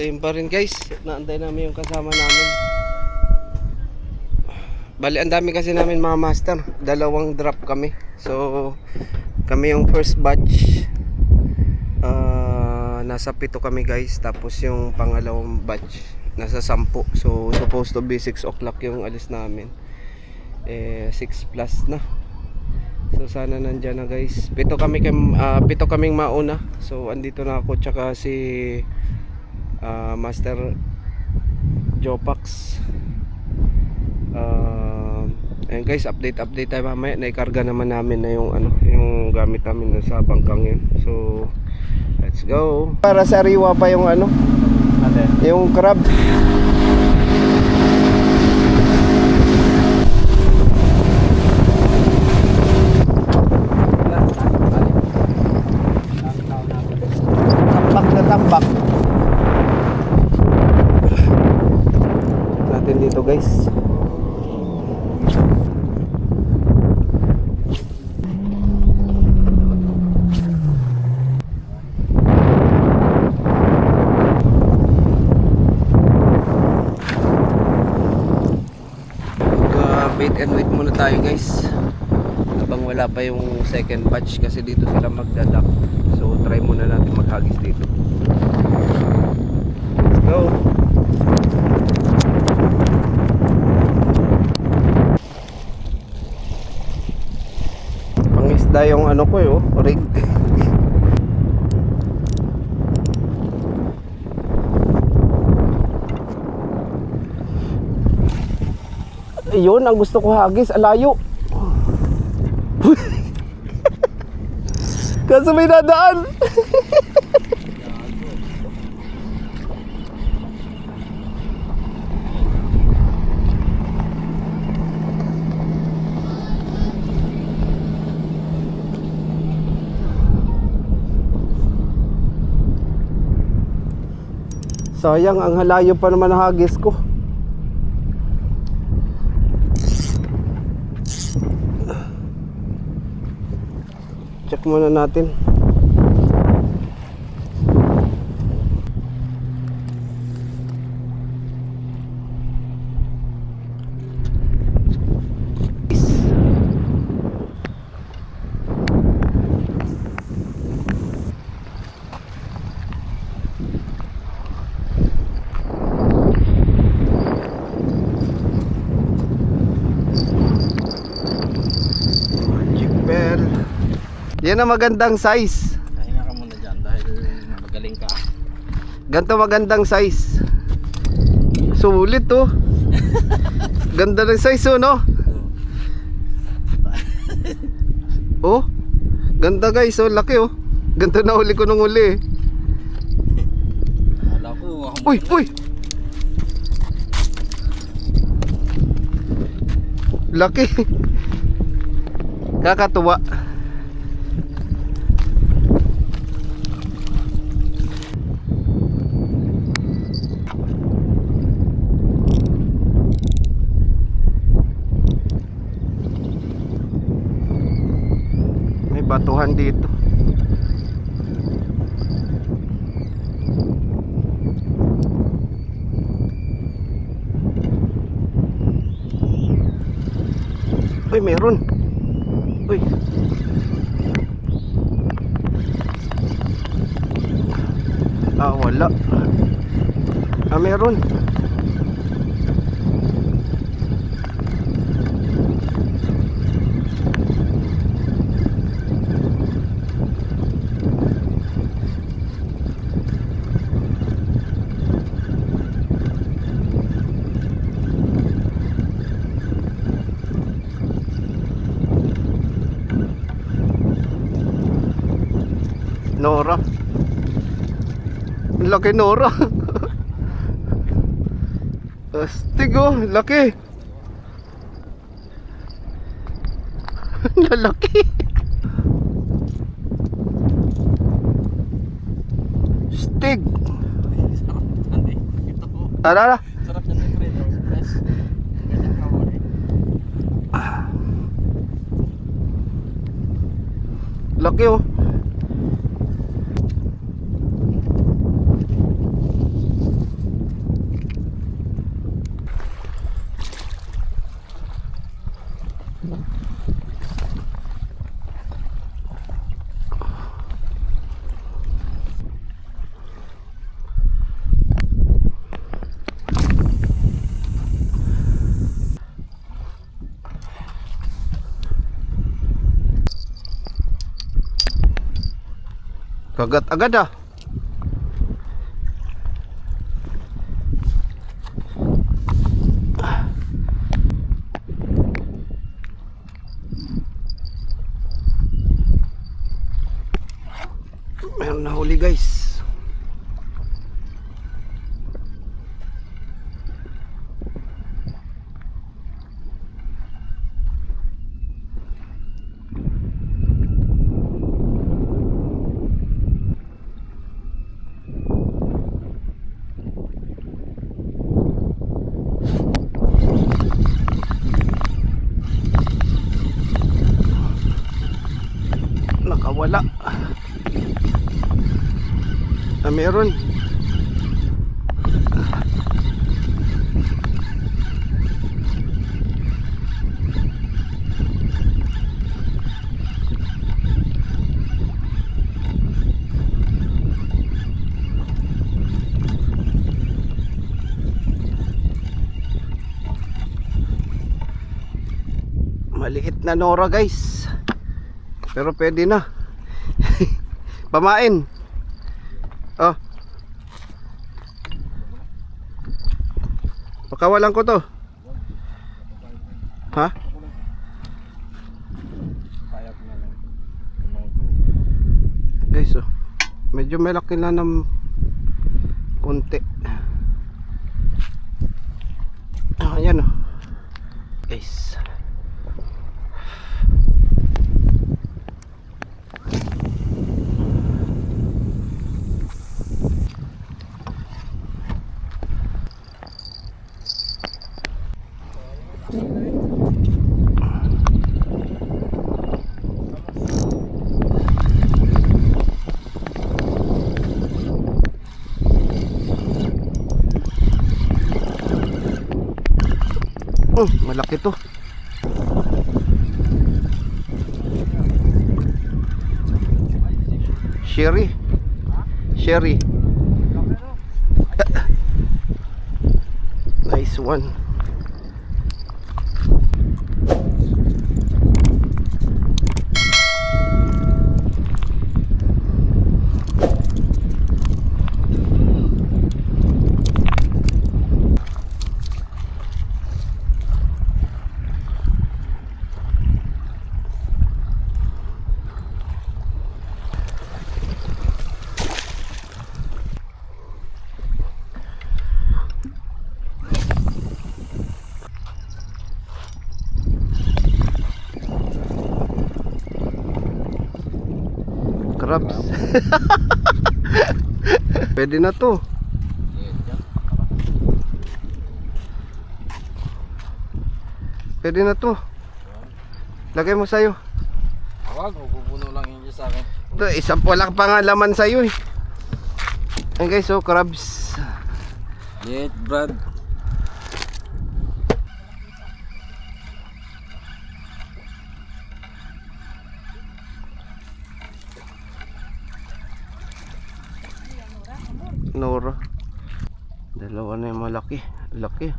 Same pa rin guys. Naantay namin yung kasama namin. Bali, ang dami kasi namin mga master. Dalawang drop kami. So, kami yung first batch. Ah, nasa pito kami guys. Tapos yung pangalawang batch, nasa sampu. So, supposed to be 6 o'clock yung alis namin. Eh, 6 plus na. So sana nandyan na guys. Pito kami kam, ah, pito kaming mauna. So andito na ako tsaka si ah, Master Jopax. Uh, ayun guys, update update tayo mamaya. Naikarga naman namin na yung ano, yung gamit namin na sa bangkang yun. So let's go. Para sa riwa pa yung ano, Ate. yung crab. Tambak na tambak. Natin dito guys. Mag bait and wait muna tayo guys. Habang wala pa yung second batch kasi dito sila magdadak. So try muna natin maghagis dito. Let's go. Pangisda yung ano ko yo, rig. Ayun, ang gusto ko hagis, alayo. Kaso may nadaan. Sayang, ang halayo pa naman hagis ko. Muna natin. Yan ang magandang size. Kahinga ka muna dyan dahil magaling ka. Ganto magandang size. Sulit to. Ganda ng size oh, no? Oh. Ganda guys, oh, laki oh. Ganto na huli ko nung huli. eh. Wala ko. Uy, uy. Laki. Kakatuwa. May batuhan dito. Uy, meron. Uy. Ah, wala. Ah, meron. Nora. Laki Nora. Astig oh, laki. Lalaki. Stig. Tara na. Sarap yan. Fredo. Fresh. Ganyan ka mo eh. Laki oh. Kagat agad ah. Meron na huli guys. Nakawala. Ah, meron. Maliit na Nora guys. Pero pwede na. Pamain. Oh. Pakawalan ko to. Ha? Guys, oh. Medyo malaki na ng konti. Ah, ayan oh. Guys. Sherry. Sherry. nice one. Pwede na to. Pwede na to. Lagay mo sa'yo. Wag, mapupuno lang yun sa akin. Ito, isang walang pangalaman sa'yo eh. Ayan guys, so crabs. Liit, Brad. Nora. Dalawa na yung malaki. Laki.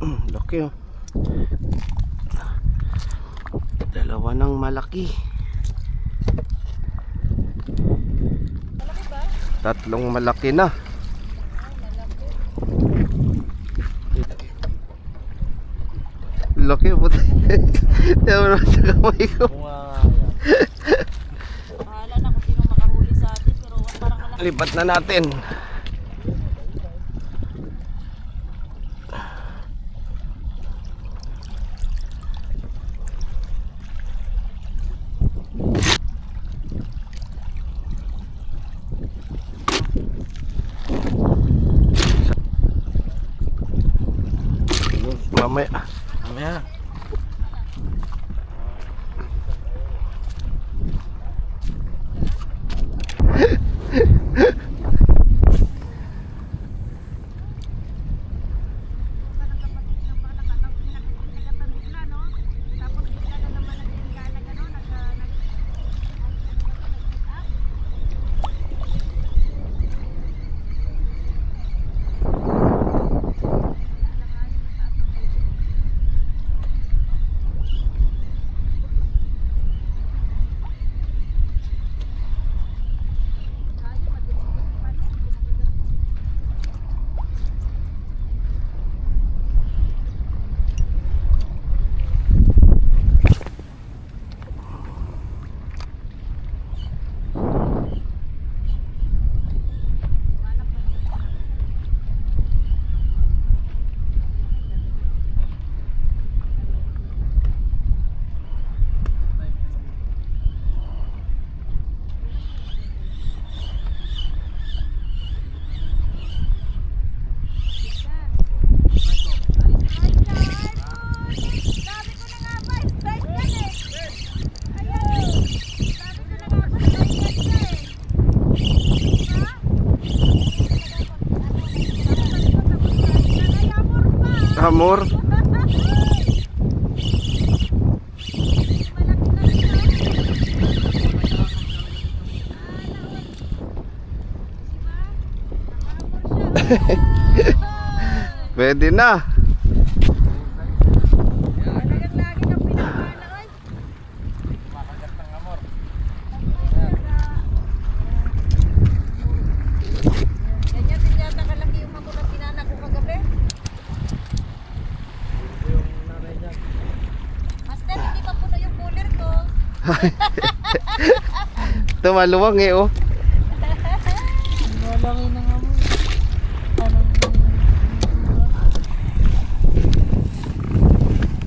Mm, Laki oh. Dalawa ng malaki. Tatlong malaki na. Laki po. Tiyan mo naman sa kamay ko. Bahala na kung sino makahuli sa atin pero parang wala Lipat na natin. Mamaya. Mamaya. Hamor. Pwede na. Tumaluwang eh oh. Lalaki na nga mo. Parang...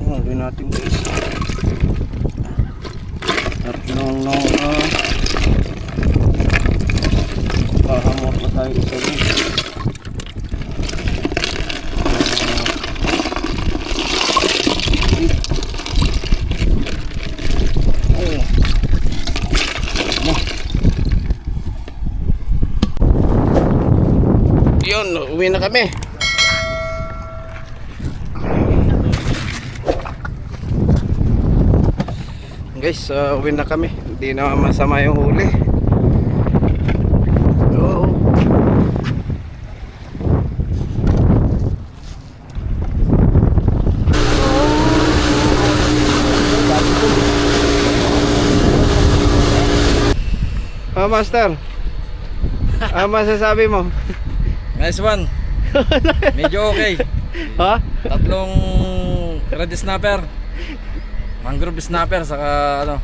Oh, gawin natin guys. Tatlong no, uh, kahamot pa tayo isa din. Oh. Mo. Yun, uwi na kami. Guys, uh, uwi na kami. Hindi na masama yung huli. Oo. Ah, master. Ah, masasabi mo? Nice one. Medyo okay. Ha? Tatlong red snapper. Mangrove snapper saka ano.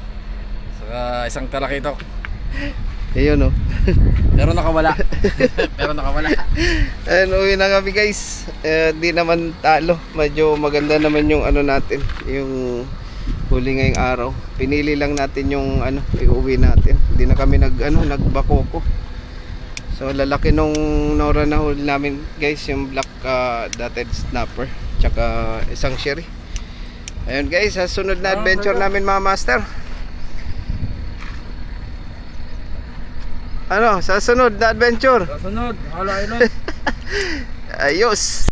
Saka isang kalakitok. Ayun oh. Pero nakawala. Pero nakawala. Ayun, uwi na kami guys. Eh, di naman talo. Medyo maganda naman yung ano natin. Yung huli ngayong araw. Pinili lang natin yung ano, iuwi natin. Hindi na kami nag, ano, nagbakoko. So, lalaki nung nora na huli namin guys. Yung black uh, dotted snapper. Tsaka isang sherry. Ayun guys, sa sunod na adventure namin mga master. Ano, sa sunod na adventure. Kasunod, Hala Island. Ayos.